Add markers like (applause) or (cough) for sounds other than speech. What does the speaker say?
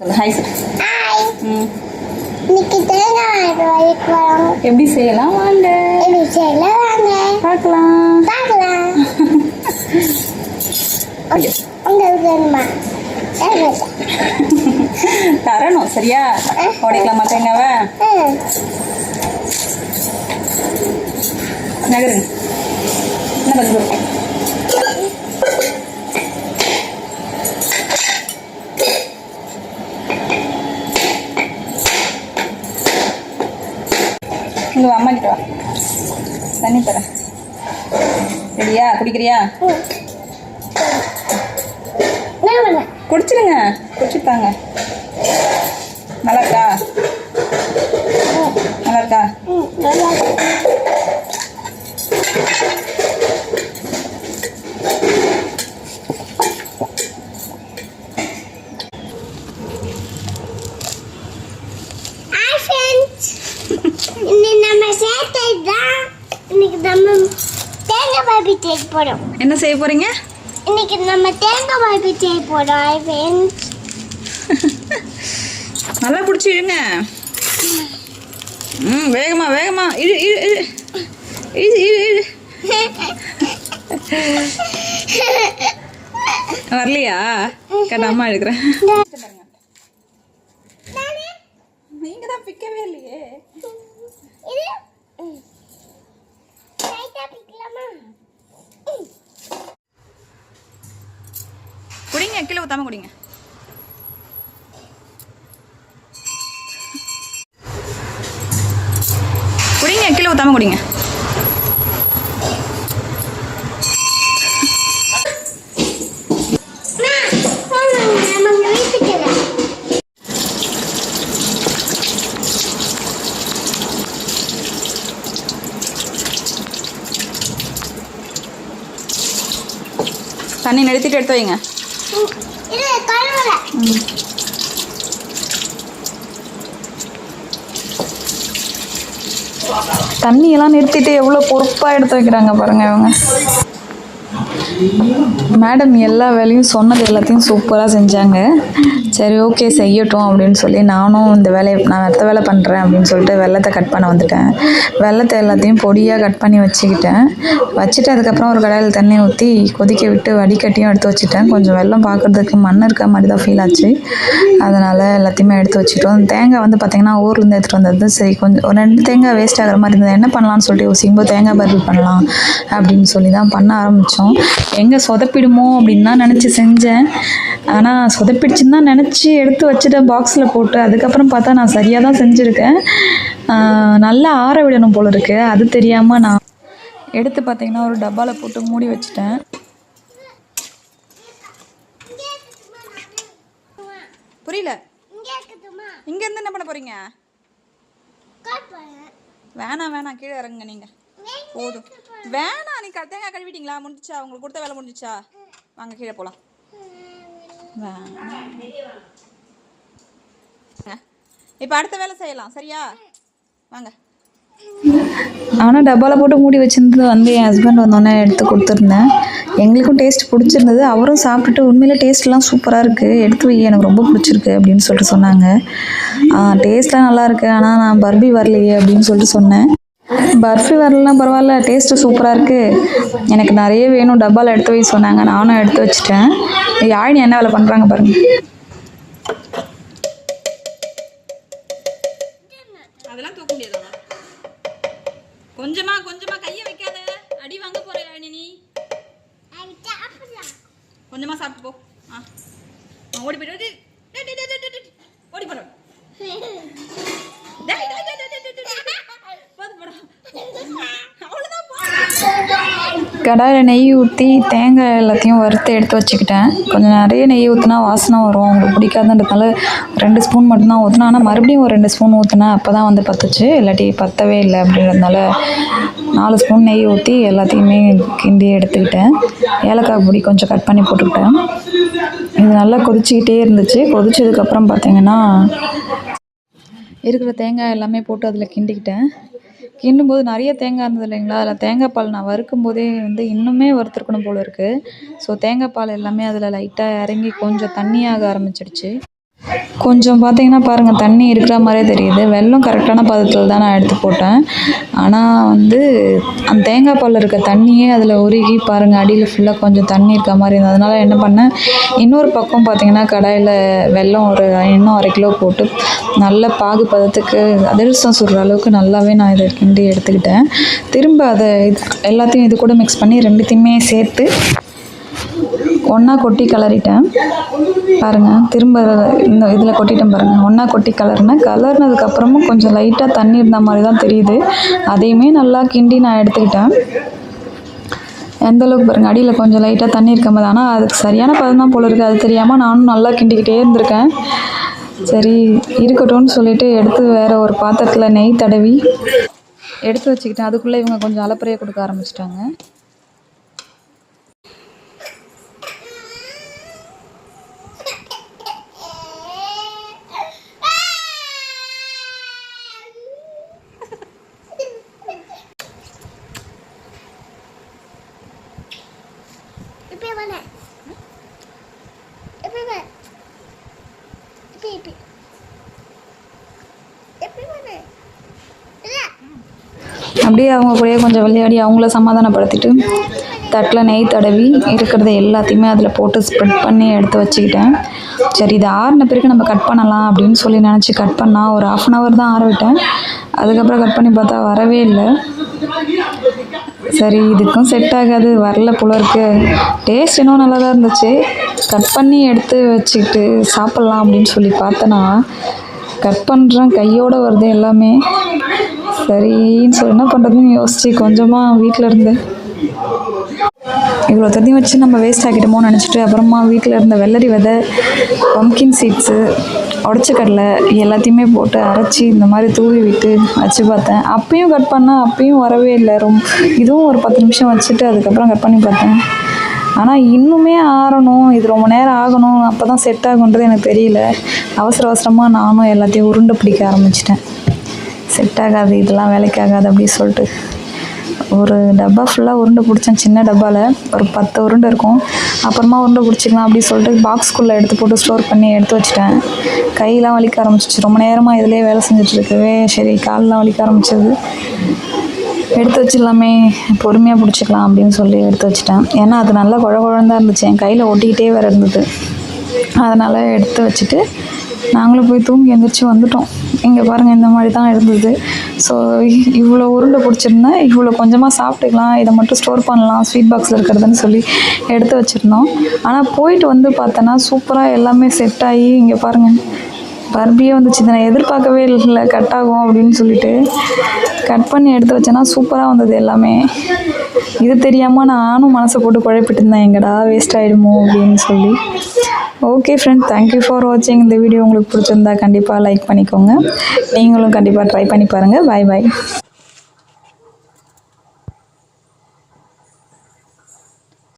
Hi இன்னைக்கு தேங்காய் வரோம் எப்படி செய்யலாம்? வாங்க. எப்படி வாங்க. பார்க்கலாம். பார்க்கலாம். உங்களுக்கு வேணுமா? தரணும் சரியா? உடைக்கலாமா தேங்காவை? நகருங்க. என்ன பதில் இங்கே அம்மா கிட்ட வா. தண்ணி தரேன் ரெடியா? குடிக்கிறியா? குடிச்சிருங்க என்ன குடிச்சிடுங்க நல்லா இருக்கா? நல்லா இருக்கா? ம் (laughs) இன்னைக்கு நம்ம தேங்காய் பாபி செய்ய போறோம். என்ன செய்ய போறீங்க? இன்னைக்கு நம்ம தேங்காய் பாபி செய்ய ஃப்ரெண்ட்ஸ் நல்லா பிடிச்சி இழுங்க. ம் வேகமா வேகமா. இழு இழு இழு. இழு இழு இழு. வரலையா? கேட்ட அம்மா எடுக்கிறேன் நீங்க தான் பிக்கவே இல்லையே. இது? ம். லைட்டா குடிங்க கீழே ஊத்தாம குடிங்க. குடிங்க கீழே ஊத்தாம குடிங்க. தண்ணி நிறுத்திட்டு எடுத்து வைங்க. தண்ணியெல்லாம் நிறுத்திட்டு எவ்வளோ பொறுப்பாக எடுத்து வைக்கிறாங்க பாருங்க இவங்க. மேடம் எல்லா வேலையும் சொன்னது எல்லாத்தையும் சூப்பராக செஞ்சாங்க. சரி ஓகே செய்யட்டும் அப்படின்னு சொல்லி நானும் இந்த வேலையை நான் அடுத்த வேலை பண்ணுறேன் அப்படின்னு சொல்லிட்டு வெள்ளத்தை கட் பண்ண வந்துட்டேன். வெள்ளத்தை எல்லாத்தையும் பொடியாக கட் பண்ணி வச்சுக்கிட்டேன். வச்சுட்டு அதுக்கப்புறம் ஒரு கடாயில் தண்ணி ஊற்றி கொதிக்க விட்டு வடிகட்டியும் எடுத்து வச்சுட்டேன். கொஞ்சம் வெள்ளம் பார்க்குறதுக்கு மண் இருக்க மாதிரி தான் ஃபீல் ஆச்சு. அதனால் எல்லாத்தையுமே எடுத்து வச்சுட்டோம். தேங்காய் வந்து பார்த்திங்கன்னா ஊர்லேருந்து எடுத்துகிட்டு வந்தது. சரி கொஞ்சம் ஒரு ரெண்டு தேங்காய் வேஸ்ட் ஆகிற மாதிரி இருந்தது. என்ன பண்ணலாம்னு சொல்லிட்டு யோசிக்கும்போது தேங்காய் பருப்பு பண்ணலாம் அப்படின்னு சொல்லி தான் பண்ண ஆரம்பித்தோம் எங்கே சொதப்பிடுமோ அப்படின்னு தான் நினச்சி செஞ்சேன். ஆனால் சொதப்பிடுச்சுன்னு தான் நினச்சி எடுத்து வச்சுட்டேன் பாக்ஸில் போட்டு அதுக்கப்புறம் பார்த்தா நான் சரியாக தான் செஞ்சுருக்கேன். நல்லா ஆற விடணும் போல இருக்குது அது தெரியாமல் நான் எடுத்து பார்த்தீங்கன்னா ஒரு டப்பாவில் போட்டு மூடி வச்சுட்டேன். புரியல? இங்க இங்கேருந்து என்ன பண்ண பண்ணு. வேணாம் வேணாம். கீழே இறங்குங்க நீங்கள் போதும். வேணாம் நீ தேங்காய் கழுவிட்டீங்களா? முடிஞ்சிச்சா? உங்களுக்கு கொடுத்த வேலை முடிஞ்சிச்சா? வாங்க கீழே போகலாம் இப்போ அடுத்த வேலை செய்யலாம் சரியா? வாங்க. ஆனால் டப்பாவில் போட்டு மூடி வச்சிருந்து வந்து என் ஹஸ்பண்ட் வந்தோடனே எடுத்து கொடுத்துருந்தேன். எங்களுக்கும் டேஸ்ட் பிடிச்சிருந்தது. அவரும் சாப்பிட்டுட்டு உண்மையிலே டேஸ்ட்லாம் சூப்பராக இருக்குது எடுத்து வை எனக்கு ரொம்ப பிடிச்சிருக்கு அப்படின்னு சொல்லிட்டு சொன்னாங்க. டேஸ்ட்லாம் நல்லாயிருக்கு ஆனால் நான் பர்பி வரலையே அப்படின்னு சொல்லிட்டு சொன்னேன். பர்ஃபி வரலாம் பரவாயில்ல டேஸ்ட்டு சூப்பராக இருக்குது எனக்கு நிறைய வேணும் டப்பாவில் எடுத்து வை சொன்னாங்க நானும் எடுத்து வச்சிட்டேன் யாழினி என்ன வேலை பண்ணுறாங்க பாருங்கள் அதெல்லாம் தூக்க முடியாது கொஞ்சமா கொஞ்சமா கையை வைக்காத அடி வாங்க போற யாழினி கொஞ்சமா சாப்பிட்டு போ ஆ ஓடி போயிடு ஓடி போடு கடாயில் நெய் ஊற்றி தேங்காய் எல்லாத்தையும் வறுத்து எடுத்து வச்சுக்கிட்டேன். கொஞ்சம் நிறைய நெய் ஊற்றினா வாசனை வரும். அவங்களுக்கு பிடிக்காதுன்றதுனால ரெண்டு ஸ்பூன் மட்டும்தான் ஊற்றினேன் ஆனால் மறுபடியும் ஒரு ரெண்டு ஸ்பூன் ஊற்றினேன் அப்போ தான் வந்து பத்துச்சு. இல்லாட்டி பத்தவே இல்லை அப்படின்றதுனால நாலு ஸ்பூன் நெய் ஊற்றி எல்லாத்தையுமே கிண்டி எடுத்துக்கிட்டேன். ஏலக்காய் பொடி கொஞ்சம் கட் பண்ணி போட்டுக்கிட்டேன். இது நல்லா கொதிச்சிக்கிட்டே இருந்துச்சு. கொதிச்சதுக்கப்புறம் பார்த்திங்கன்னா இருக்கிற தேங்காய் எல்லாமே போட்டு அதில் கிண்டிக்கிட்டேன். கிண்டும்போது நிறைய தேங்காய் இருந்தது இல்லைங்களா? அதில் தேங்காய் பால் நான் வறுக்கும் போதே வந்து இன்னுமே வறுத்துருக்கணும் போல இருக்குது ஸோ தேங்காய் பால் எல்லாமே அதில் லைட்டாக இறங்கி கொஞ்சம் தண்ணியாக ஆரம்பிச்சிடுச்சு. கொஞ்சம் பார்த்தீங்கன்னா பாருங்கள் தண்ணி இருக்கிற மாதிரியே தெரியுது. வெல்லம் கரெக்டான பதத்தில் தான் நான் எடுத்து போட்டேன். ஆனால் வந்து அந்த தேங்காய் பாலில் இருக்க தண்ணியே அதில் உருகி பாருங்கள் அடியில் ஃபுல்லாக கொஞ்சம் தண்ணி இருக்க மாதிரி இருந்தது. அதனால என்ன பண்ணேன் இன்னொரு பக்கம் பார்த்தீங்கன்னா கடாயில் வெல்லம் ஒரு இன்னும் அரை கிலோ போட்டு நல்ல பாகு பதத்துக்கு அதிர்ஷ்டம் சுடுற அளவுக்கு நல்லாவே நான் இதை கிண்டி எடுத்துக்கிட்டேன். திரும்ப அதை இது எல்லாத்தையும் இது கூட மிக்ஸ் பண்ணி ரெண்டுத்தையுமே சேர்த்து ஒன்றா கொட்டி கிளறிட்டேன் பாருங்கள் திரும்ப இந்த இதில் கொட்டிட்டேன் பாருங்கள் ஒன்றா கொட்டி கலர்னேன் கலர்னதுக்கப்புறமும் கொஞ்சம் லைட்டாக தண்ணி இருந்த மாதிரி தான் தெரியுது. அதையுமே நல்லா கிண்டி நான் எடுத்துக்கிட்டேன். எந்த அளவுக்கு பாருங்கள் அடியில் கொஞ்சம் லைட்டாக தண்ணி இருக்க மாதிரி. ஆனால் அதுக்கு சரியான பதம் தான் போல இருக்குது அது தெரியாமல் நானும் நல்லா கிண்டிக்கிட்டே இருந்திருக்கேன். சரி இருக்கட்டும்னு சொல்லிவிட்டு எடுத்து வேறு ஒரு பாத்திரத்தில் நெய் தடவி எடுத்து வச்சுக்கிட்டேன். அதுக்குள்ளே இவங்க கொஞ்சம் அலப்பறையை கொடுக்க ஆரம்பிச்சிட்டாங்க இப்படி பண்ண இப்படி பண்ண இப்படி இப்படி எப்படி பண்ண இல்ல அப்படியே அவங்க கூடயே கொஞ்சம் விளையாடி அவங்கள சமாதானப்படுத்திட்டு தட்டில் நெய் தடவி இருக்கிறத எல்லாத்தையுமே அதில் போட்டு ஸ்ப்ரெட் பண்ணி எடுத்து வச்சுக்கிட்டேன். சரி இது ஆறின பிறகு நம்ம கட் பண்ணலாம் அப்படின்னு சொல்லி நினச்சி கட் பண்ணால் ஒரு ஆஃப் அன் ஹவர் தான் ஆற விட்டேன் அதுக்கப்புறம் கட் பண்ணி பார்த்தா வரவே இல்லை. சரி இதுக்கும் செட் ஆகாது. வரல போல இருக்கு. டேஸ்ட் இன்னும் நல்லா தான் இருந்துச்சு. கட் பண்ணி எடுத்து வச்சுக்கிட்டு சாப்பிட்லாம் அப்படின்னு சொல்லி பார்த்தேன்னா கட் பண்ணுறேன் கையோடு வருது எல்லாமே. சரின்னு சொல்லி என்ன பண்ணுறதுன்னு யோசிச்சு கொஞ்சமாக வீட்டில் இருந்து. இவ்வளோ தண்ணி வச்சு நம்ம வேஸ்ட் ஆக்கிட்டோமோன்னு நினச்சிட்டு அப்புறமா வீட்டில் இருந்த வெள்ளரி விதை பம்கின் சீட்ஸு உடச்ச கடலை எல்லாத்தையுமே போட்டு அரைச்சி இந்த மாதிரி தூவி விட்டு வச்சு பார்த்தேன். அப்பயும் கட் பண்ணால் அப்பயும் வரவே இல்லை. ரொம்ப இதுவும் ஒரு பத்து நிமிஷம் வச்சுட்டு அதுக்கப்புறம் கட் பண்ணி பார்த்தேன். ஆனால் இன்னுமே ஆறணும். இது ரொம்ப நேரம் ஆகணும். அப்போ தான் செட் ஆகுன்றது எனக்கு தெரியல. அவசர அவசரமாக நானும் எல்லாத்தையும் உருண்டை பிடிக்க ஆரம்பிச்சிட்டேன். செட் ஆகாது இதெல்லாம் வேலைக்கு ஆகாது அப்படின்னு சொல்லிட்டு. ஒரு டப்பா ஃபுல்லாக உருண்டை பிடிச்சேன் சின்ன டப்பாவில் ஒரு பத்து உருண்டை இருக்கும். அப்புறமா உருண்டை பிடிச்சிக்கலாம் அப்படின்னு சொல்லிட்டு பாக்ஸ்குள்ளே எடுத்து போட்டு ஸ்டோர் பண்ணி எடுத்து வச்சிட்டேன். கையெல்லாம் வலிக்க ஆரம்பிச்சிச்சு. ரொம்ப நேரமாக இதிலே வேலை செஞ்சிட்ருக்கவே சரி காலெலாம் வலிக்க ஆரம்பிச்சது. எடுத்து வச்சிடலாமே பொறுமையாக பிடிச்சிக்கலாம் அப்படின்னு சொல்லி எடுத்து வச்சிட்டேன். ஏன்னா அது நல்லா குழ குழந்தான் இருந்துச்சு. என் கையில் ஒட்டிக்கிட்டே வேறு இருந்தது. அதனால் எடுத்து வச்சுட்டு நாங்களும் போய் தூங்கி எந்திரிச்சு வந்துட்டோம். இங்கே பாருங்கள் இந்த மாதிரி தான் இருந்தது. ஸோ இவ்வளோ உருண்டை பிடிச்சிருந்தேன். இவ்வளோ கொஞ்சமாக சாப்பிட்டுக்கலாம். இதை மட்டும் ஸ்டோர் பண்ணலாம். ஸ்வீட் பாக்ஸில் இருக்கிறதுன்னு சொல்லி எடுத்து வச்சுருந்தோம். ஆனால் போயிட்டு வந்து பார்த்தோன்னா சூப்பராக எல்லாமே செட் ஆகி இங்கே பாருங்கள் பர்பியே வந்துச்சு. இதை நான் எதிர்பார்க்கவே இல்லை. கட் ஆகும் அப்படின்னு சொல்லிட்டு கட் பண்ணி எடுத்து வச்சேன்னா சூப்பராக வந்தது எல்லாமே. இது தெரியாமல் நானும் மனசை போட்டு குழப்பிட்டு இருந்தேன். எங்கடா வேஸ்ட் ஆகிடுமோ அப்படின்னு சொல்லி. ஓகே ஃப்ரெண்ட் தேங்க்யூ ஃபார் வாட்சிங் இந்த வீடியோ உங்களுக்கு பிடிச்சிருந்தா கண்டிப்பாக லைக் பண்ணிக்கோங்க. நீங்களும் கண்டிப்பாக ட்ரை பண்ணி பாருங்கள் பாய் பாய்